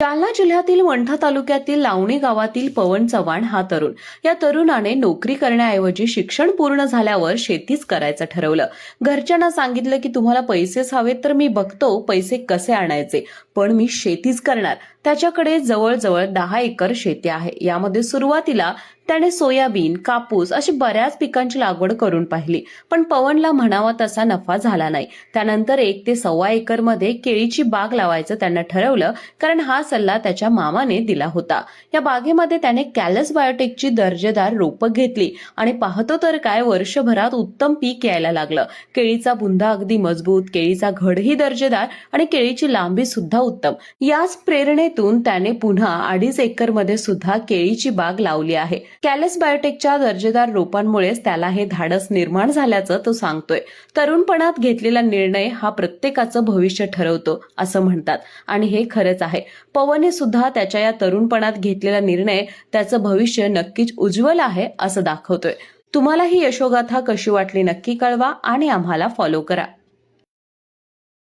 जालना जिल्ह्यातील मंठा तालुक्यातील लावणी गावातील पवन चव्हाण हा तरुण. या तरुणाने नोकरी करण्याऐवजी शिक्षण पूर्ण झाल्यावर शेतीच करायचं ठरवलं. घरच्यांना सांगितलं की तुम्हाला पैसेच हवेत तर मी बघतो पैसे कसे आणायचे? पण मी शेतीच करणार. त्याच्याकडे जवळजवळ दहा एकर शेती आहे. यामध्ये सुरुवातीला त्याने सोयाबीन कापूस अशी बऱ्याच पिकांची लागवड करून पाहिली. पण पवनला म्हणावा तसा नफा झाला नाही. त्यानंतर एक ते सव्वा एकरमध्ये केळीची बाग लावायचं त्यांना ठरवलं कारण हा सल्ला त्याच्या मामाने दिला होता. या बागेमध्ये त्याने कॅलस बायोटेकची दर्जेदार रोपं घेतली आणि पाहतो तर काय वर्षभरात उत्तम पीक यायला लागलं. केळीचा बुंदा अगदी मजबूत केळीचा घडही दर्जेदार आणि केळीची लांबी सुद्धा उत्तम. याच प्रेरणे प्रेरणेतून त्याने पुन्हा अडीच एकरमध्ये सुद्धा केळीची बाग लावली आहे. कॅलस बायोटेकच्या दर्जेदार रोपांमुळेच त्याला हे धाडस निर्माण झाल्याचं तो सांगतोय. तरुणपणात घेतलेला निर्णय हा प्रत्येकाचं भविष्य ठरवतो असं म्हणतात. आणि हे खरंच आहे. पवनने सुद्धा त्याच्या या तरुणपणात घेतलेला निर्णय त्याचं भविष्य नक्कीच उज्ज्वल आहे असं दाखवतोय. तुम्हाला ही यशोगाथा कशी वाटली नक्की कळवा आणि आम्हाला फॉलो करा.